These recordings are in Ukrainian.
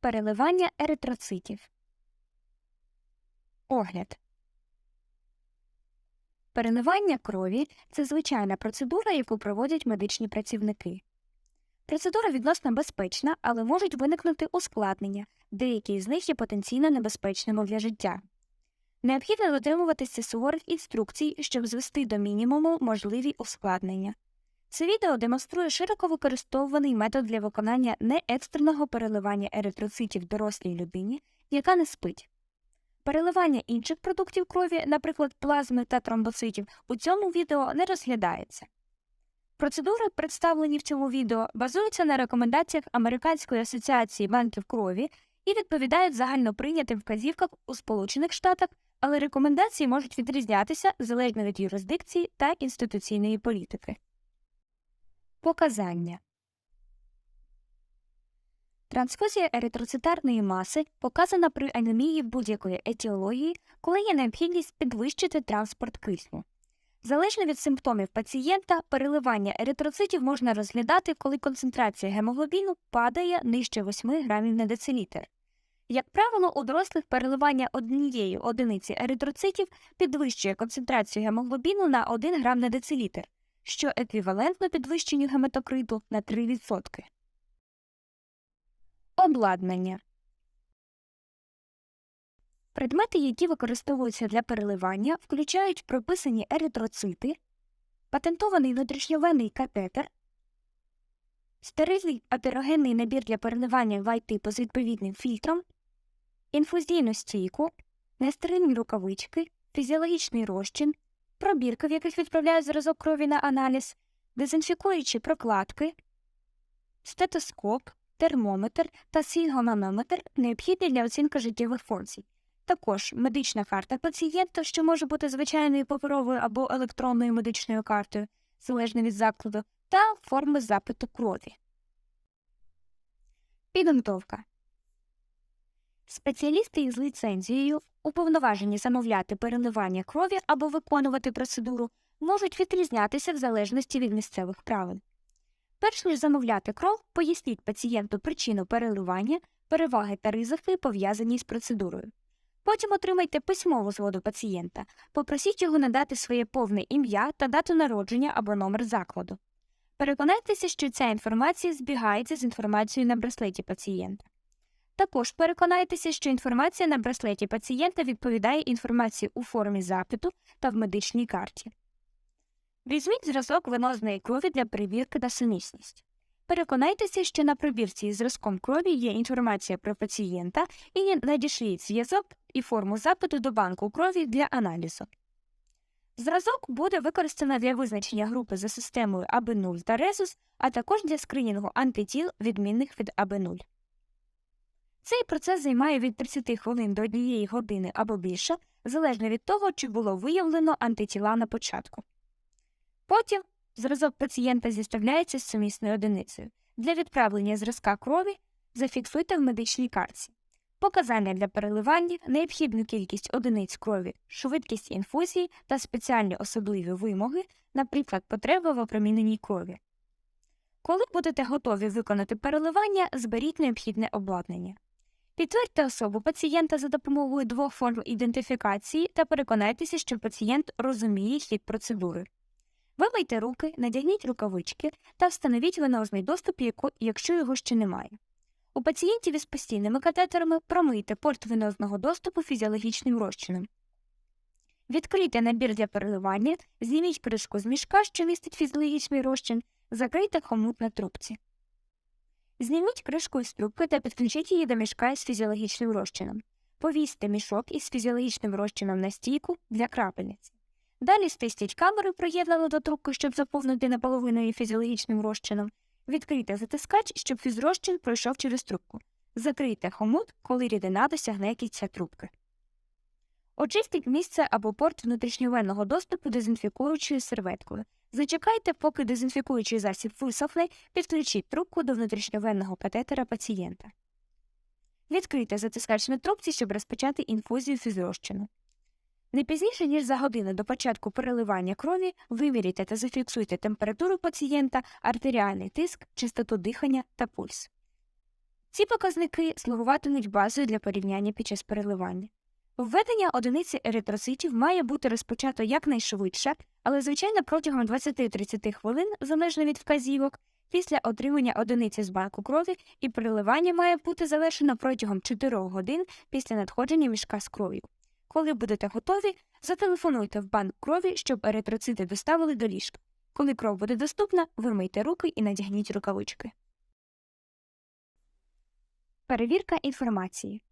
Переливання еритроцитів. Огляд. Переливання крові це звичайна процедура, яку проводять медичні працівники. Процедура відносно безпечна, але можуть виникнути ускладнення, деякі з них є потенційно небезпечними для життя. Необхідно дотримуватися суворих інструкцій, щоб звести до мінімуму можливі ускладнення. Це відео демонструє широко використовуваний метод для виконання неекстреного переливання еритроцитів дорослій людині, яка не спить. Переливання інших продуктів крові, наприклад, плазми та тромбоцитів, у цьому відео не розглядається. Процедури, представлені в цьому відео, базуються на рекомендаціях Американської асоціації банків крові і відповідають загальноприйнятим вказівкам у Сполучених Штатах, але рекомендації можуть відрізнятися залежно від юрисдикції та інституційної політики. Показання Трансфузія еритроцитарної маси показана при анемії будь-якої етіології, коли є необхідність підвищити транспорт кисню. Залежно від симптомів пацієнта, переливання еритроцитів можна розглядати, коли концентрація гемоглобіну падає нижче 8 грамів на децилітр. Як правило, у дорослих переливання однієї одиниці еритроцитів підвищує концентрацію гемоглобіну на 1 грам на децилітр, що еквівалентно підвищенню гематокриту на 3%. Обладнання Предмети, які використовуються для переливання, включають прописані еритроцити, патентований внутрішньовенний катетер, стерильний атерогенний набір для переливання вай-типу з відповідним фільтром, інфузійну стійку, нестерильні рукавички, фізіологічний розчин, пробірки, в яких відправляють зразок крові на аналіз, дезінфікуючі прокладки, стетоскоп, термометр та сінгоманометр необхідні для оцінки життєвих функцій. Також медична карта пацієнта, що може бути звичайною паперовою або електронною медичною картою, залежно від закладу, та форми запиту крові. Підготовка Спеціалісти із ліцензією, уповноважені замовляти переливання крові або виконувати процедуру, можуть відрізнятися в залежності від місцевих правил. Перш ніж замовляти кров, поясніть пацієнту причину переливання, переваги та ризики, пов'язані з процедурою. Потім отримайте письмову згоду пацієнта, попросіть його надати своє повне ім'я та дату народження або номер закладу. Переконайтеся, що ця інформація збігається з інформацією на браслеті пацієнта. Також переконайтеся, що інформація на браслеті пацієнта відповідає інформації у формі запиту та в медичній карті. Візьміть зразок венозної крові для перевірки на сумісність. Переконайтеся, що на пробірці із зразком крові є інформація про пацієнта і надішліть зв'язок і форму запиту до банку крові для аналізу. Зразок буде використано для визначення групи за системою АБ0 та резус, а також для скринінгу антитіл, відмінних від АБ0. Цей процес займає від 30 хвилин до 1 години або більше, залежно від того, чи було виявлено антитіла на початку. Потім зразок пацієнта зіставляється з сумісною одиницею. Для відправлення зразка крові зафіксуйте в медичній карті. Показання для переливання, необхідну кількість одиниць крові, швидкість інфузії та спеціальні особливі вимоги, наприклад, потреба в опроміненій крові. Коли будете готові виконати переливання, зберіть необхідне обладнання. Підтвердьте особу пацієнта за допомогою двох форм ідентифікації та переконайтеся, що пацієнт розуміє хід процедури. Вимийте руки, надягніть рукавички та встановіть венозний доступ, якщо його ще немає. У пацієнтів із постійними катетерами промийте порт венозного доступу фізіологічним розчином. Відкрийте набір для переливання, зніміть кришку з мішка, що містить фізіологічний розчин, закрийте хомут на трубці. Зніміть кришку із трубки та підключіть її до мішка із фізіологічним розчином. Повісьте мішок із фізіологічним розчином на стійку для крапельниці. Далі стисніть камеру, приєднану до трубки, щоб заповнити наполовину її фізіологічним розчином. Відкрийте затискач, щоб фізрозчин пройшов через трубку. Закрийте хомут, коли рідина досягне кінця трубки. Очистіть місце або порт внутрішньовенного доступу дезінфікуючою серветкою. Зачекайте, поки дезінфікуючий засіб висохне, підключіть трубку до внутрішньовенного катетера пацієнта. Відкрийте затискач трубці, щоб розпочати інфузію фізрозчину. Не пізніше, ніж за годину до початку переливання крові, виміряйте та зафіксуйте температуру пацієнта, артеріальний тиск, частоту дихання та пульс. Ці показники слугуватимуть базою для порівняння під час переливання. Введення одиниці еритроцитів має бути розпочато якнайшвидше, але, звичайно, протягом 20-30 хвилин, залежно від вказівок, після отримання одиниці з банку крові і переливання має бути завершено протягом 4 годин після надходження мішка з кров'ю. Коли будете готові, зателефонуйте в банк крові, щоб еритроцити доставили до ліжка. Коли кров буде доступна, вимийте руки і надягніть рукавички. Перевірка інформації.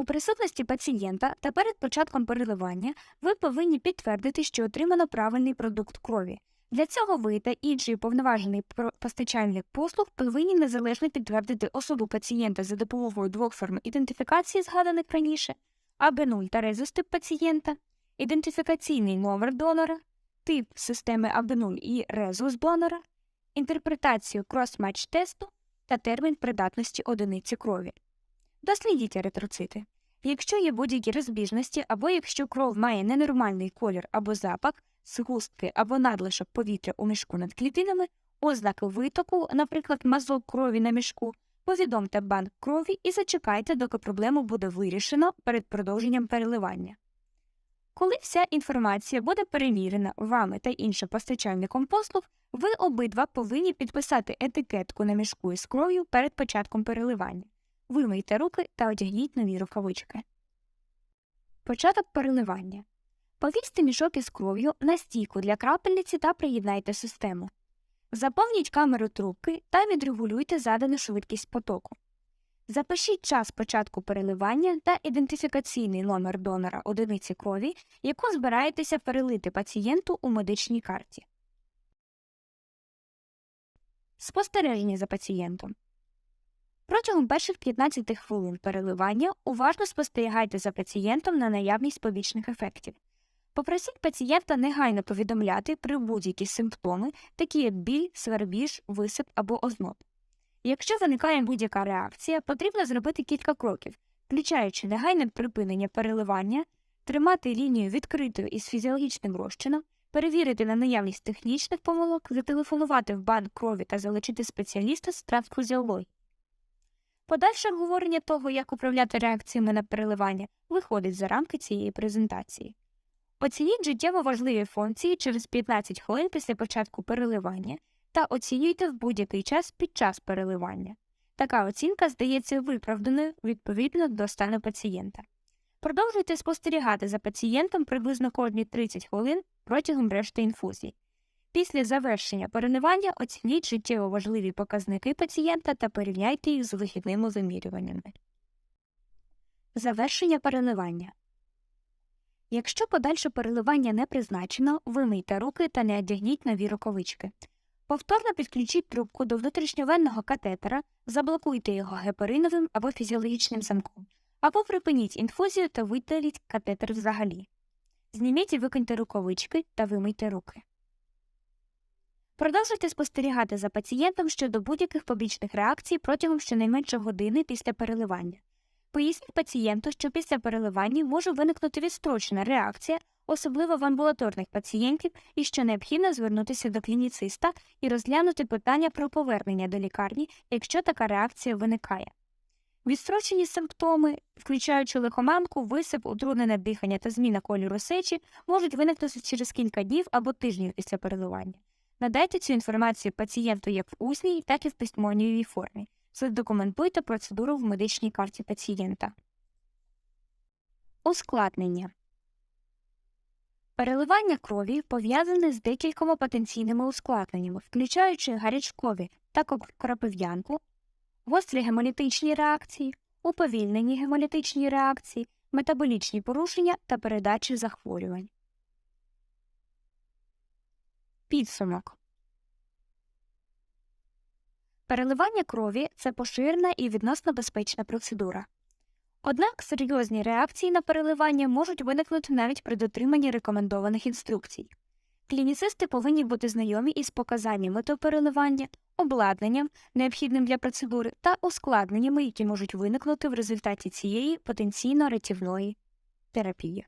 У присутності пацієнта та перед початком переливання ви повинні підтвердити, що отримано правильний продукт крові. Для цього ви та інший уповноважений постачальник послуг повинні незалежно підтвердити особу пацієнта за допомогою двох форм ідентифікації, згаданих раніше, АБ0 та резостип пацієнта, ідентифікаційний номер донора, тип системи АБ0 і резус донора, інтерпретацію крос-матч тесту та термін придатності одиниці крові. Дослідіть еритроцити. Якщо є будь-які розбіжності, або якщо кров має ненормальний колір або запах, згустки або надлишок повітря у мішку над клітинами, ознаки витоку, наприклад, мазок крові на мішку, повідомте банк крові і зачекайте, доки проблему буде вирішено перед продовженням переливання. Коли вся інформація буде перевірена вами та іншим постачальником послуг, ви обидва повинні підписати етикетку на мішку із кров'ю перед початком переливання. Вимийте руки та одягніть нові рукавички. Початок переливання. Повісьте мішок із кров'ю на стійку для крапельниці та приєднайте систему. Заповніть камеру трубки та відрегулюйте задану швидкість потоку. Запишіть час початку переливання та ідентифікаційний номер донора одиниці крові, яку збираєтеся перелити пацієнту у медичній карті. Спостереження за пацієнтом. Протягом перших 15 хвилин переливання уважно спостерігайте за пацієнтом на наявність побічних ефектів. Попросіть пацієнта негайно повідомляти при будь-які симптоми, такі як біль, свербіж, висип або озноб. Якщо виникає будь-яка реакція, потрібно зробити кілька кроків, включаючи негайне припинення переливання, тримати лінію відкритою із фізіологічним розчином, перевірити на наявність технічних помилок, зателефонувати в банк крові та залучити спеціаліста з трансфузіології. Подальше обговорення того, як управляти реакціями на переливання, виходить за рамки цієї презентації. Оцініть життєво важливі функції через 15 хвилин після початку переливання та оцінюйте в будь-який час під час переливання. Така оцінка здається виправданою відповідно до стану пацієнта. Продовжуйте спостерігати за пацієнтом приблизно кожні 30 хвилин протягом решти інфузій. Після завершення переливання оцініть життєво важливі показники пацієнта та порівняйте їх з вихідними вимірюваннями. Завершення переливання. Якщо подальше переливання не призначено, вимийте руки та не одягніть нові рукавички. Повторно підключіть трубку до внутрішньовенного катетера, заблокуйте його гепариновим або фізіологічним замком, або припиніть інфузію та видаліть катетер взагалі. Зніміть і викиньте рукавички та вимийте руки. Продовжуйте спостерігати за пацієнтом щодо будь-яких побічних реакцій протягом щонайменше години після переливання. Поясніть пацієнту, що після переливання може виникнути відстрочена реакція, особливо в амбулаторних пацієнтів, і що необхідно звернутися до клініциста і розглянути питання про повернення до лікарні, якщо така реакція виникає. Відстрочені симптоми, включаючи лихоманку, висип, утруднене дихання та зміна кольору сечі, можуть виникнути через кілька днів або тижнів після переливання. Надайте цю інформацію пацієнту як в усній, так і в письмовій формі. Задокументуйте процедуру в медичній карті пацієнта. Ускладнення Переливання крові пов'язане з декількома потенційними ускладненнями, включаючи гарячкові та крапив'янку, гострі гемолітичні реакції, уповільнені гемолітичні реакції, метаболічні порушення та передачі захворювань. Підсумок Переливання крові це поширена і відносно безпечна процедура. Однак серйозні реакції на переливання можуть виникнути навіть при дотриманні рекомендованих інструкцій. Клініцисти повинні бути знайомі із показаннями до переливання, обладнанням, необхідним для процедури, та ускладненнями, які можуть виникнути в результаті цієї потенційно рятівної терапії.